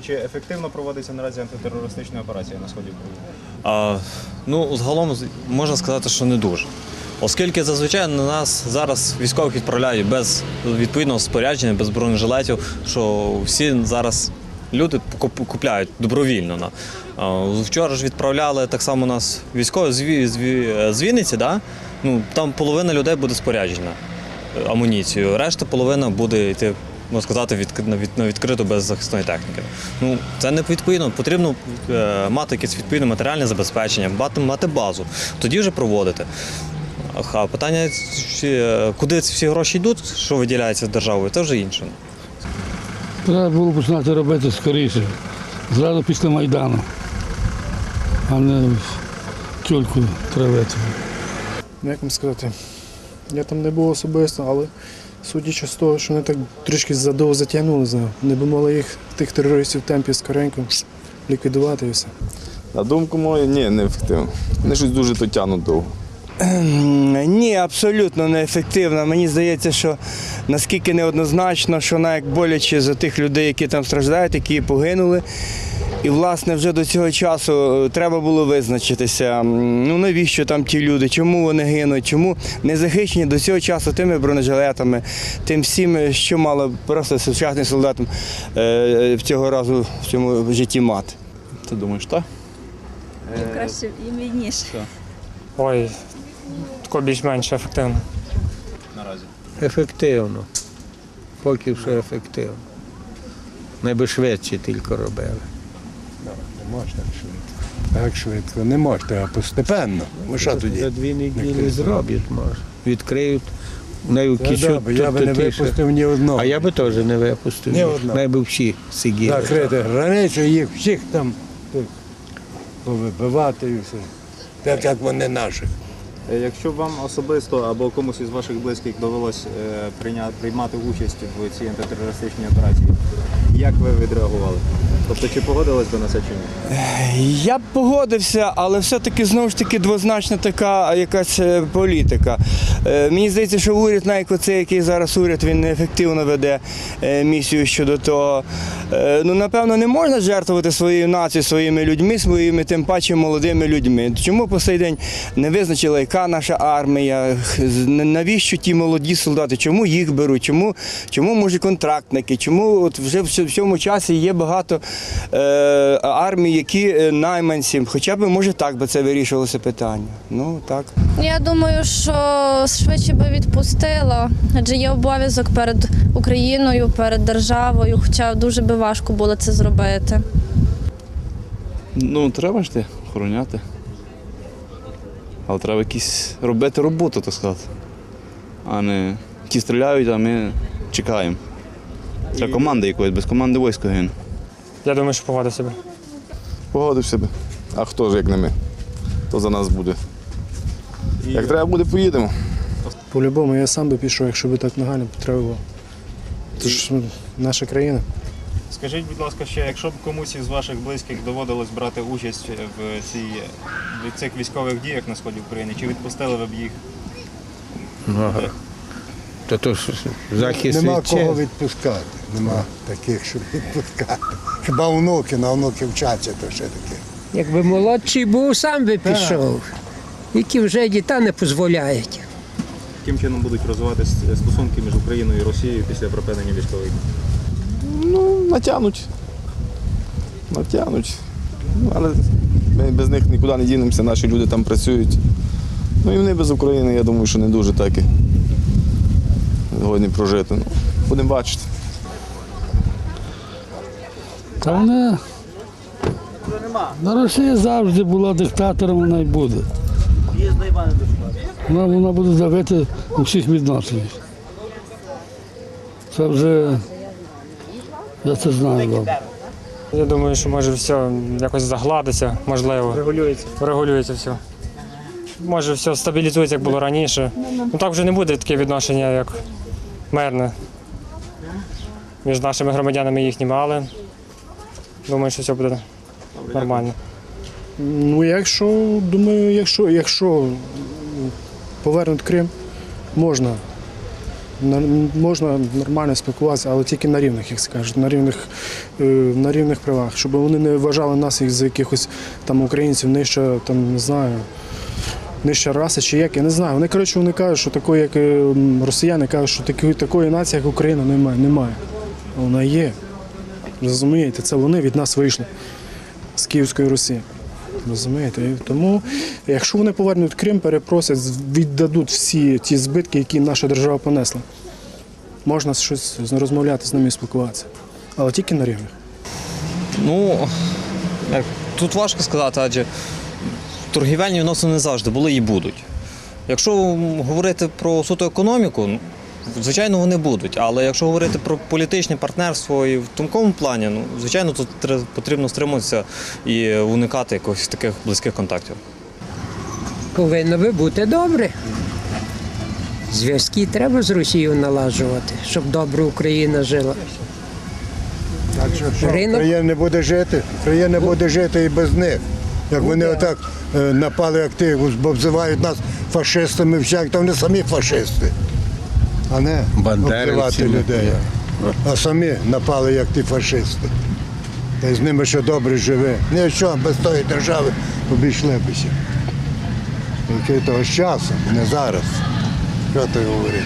Чи ефективно проводиться наразі антитерористична операція на сході України? А, ну, загалом можна сказати, що не дуже. Оскільки зазвичай на нас зараз військових відправляють без відповідного спорядження, без бронежилетів, що всі зараз люди купляють добровільно. Вчора ж відправляли так само нас військові з, Ві- з, Ві- з Вінниці, да? ну, там половина людей буде споряджена е, амуніцією, решта половина буде йти. Можна сказати, від, на, від, на відкриту без захисної техніки. Ну, це не відповідно. Потрібно е, мати якесь відповідне матеріальне забезпечення, мати, мати базу, тоді вже проводити. А питання, чи, е, куди ці всі гроші йдуть, що виділяється державою, це вже інше. Треба було починати робити скоріше, зразу після Майдану, а не в тюльку травити. Ну, як вам сказати, я там не був особисто, але судячи з того, що вони так трішки задовго затягнули, не би могли їх тих терористів в темпі скоренько ліквідувати і все. На думку мою, ні, не ефективно. Вони щось дуже то тягнуть довго. Ні, абсолютно неефективно. Мені здається, що наскільки неоднозначно, що вона як боляче за тих людей, які там страждають, які погинули. І, власне, вже до цього часу е, треба було визначитися, ну навіщо там ті люди, чому вони гинуть, чому не захищені до цього часу тими бронежилетами, тим всім, е, що мало просто сучасним солдатам е, в цього разу в цьому житті мати. Ти думаєш, так? Краще і вільніше. Ой, тако більш-менш ефективно. Наразі. Ефективно. Поки що ефективно. Ми би швидше тільки робили. Не можна швидко. Так швидко не можна, а постепенно. Ну що тоді? За дві неділі зроблять, може. Відкриють, нею кічуть. добре, я би не тише. випустив ні одного. А я би теж не випустив. Ні одного. Ми б всі сиділи. Закрити границю, їх всіх там повибивати і все. Так як вони наших. Е, Якщо б вам особисто або комусь із ваших близьких довелось е, приймати участь в цій антитерористичній операції, як ви відреагували? Тобто чи погодились би на це чи ні? Я б погодився, але все-таки знову ж таки двозначна така якась е, політика. Е, Мені здається, що уряд, навіть оцей, який зараз уряд, він неефективно веде е, місію щодо того. Ну, напевно, не можна жертвувати своєю нацією, своїми людьми, своїми тим паче молодими людьми. Чому по сей день не визначила, яка наша армія, навіщо ті молоді солдати, чому їх беруть, чому, чому може контрактники, чому от вже в цьому часі є багато е, армій, які е, найманці. Хоча б може так би це вирішувалося питання. Ну так. Я думаю, що швидше би відпустила, адже є обов'язок перед Україною, перед державою, хоча дуже би важко було це зробити. Ну, треба ж ти охороняти. Але треба якісь робити роботу, так сказати. А не ті стріляють, а ми чекаємо. Треба команди якоїсь, без команди військо гине. Я думаю, що поводив себе. Погодив себе. А хто ж, як не ми? Хто за нас буде? Як треба буде, поїдемо. По-любому я сам би пішов, якщо би так нагально треба було. Це ж наша країна. Скажіть, будь ласка, ще, якщо б комусь із ваших близьких доводилось брати участь в цій в цих військових діях на сході України, чи відпустили ви б їх? Ну, То то ж захист Нема від кого відпускати. Нема таких, щоб відпускати. Хіба внуки, на внуки вчаться, то ще таке. Якби молодший був, сам би пішов. Які вже діта не дозволяють. Яким чином будуть розвиватися стосунки між Україною і Росією після припинення військових? Ну, натягнуть. Натягнуть. Ну, але ми без них нікуди не дінемося, наші люди там працюють. Ну і вони без України, я думаю, що не дуже так і згодні прожити. Ну, будемо бачити. Та вона на Росія завжди була диктатором, вона й буде. Вона, вона буде давити у всіх відношеннях. Це вже я це знаю добре. Я думаю, що може все якось загладиться, можливо. Регулюється. Регулюється все. Може все стабілізується, як було раніше. Ну так вже не буде таке відношення, як мирне. Між нашими громадянами і їхніми, але думаю, що все буде нормально. Ну, якщо, думаю, якщо, якщо повернуть Крим, можна можна нормально спілкуватися, але тільки на рівних, як скажуть, на рівних, е, на рівних правах, щоб вони не вважали нас як за якихось там українців нижче, там не знаю. Нижча раса чи як, я не знаю. Вони коротше вони кажуть, що такої, як е, росіяни кажуть, що такої, такої нації, як Україна, немає. Немає. Вона є. Розумієте, це вони від нас вийшли з Київської Русі. Розумієте? І тому, якщо вони повернуть Крим, перепросять, віддадуть всі ті збитки, які наша держава понесла. Можна щось розмовляти з ними і спілкуватися. Але тільки на рівних. Ну, тут важко сказати, адже торгівельні відносини не завжди були і будуть. Якщо говорити про суто економіку, звичайно, вони будуть. Але якщо говорити про політичне партнерство і в тонкому плані, ну, звичайно, тут потрібно стримуватися і уникати якихось таких близьких контактів. Повинно би бути добре. Зв'язки треба з Росією налажувати, щоб добре Україна жила. Так що, що Ринок- Україна не буде жити, Україна буде жити і без них. Як вони отак е, напали, як ти, бо обзивають нас фашистами, всяк, то вони самі фашисти, а не обзивати ну, людей. А самі напали, як ті фашисти. Та й з ними ще добре живе. Нічого, без тої держави обійшли бися. Який того часу, не зараз. Що ти говориш?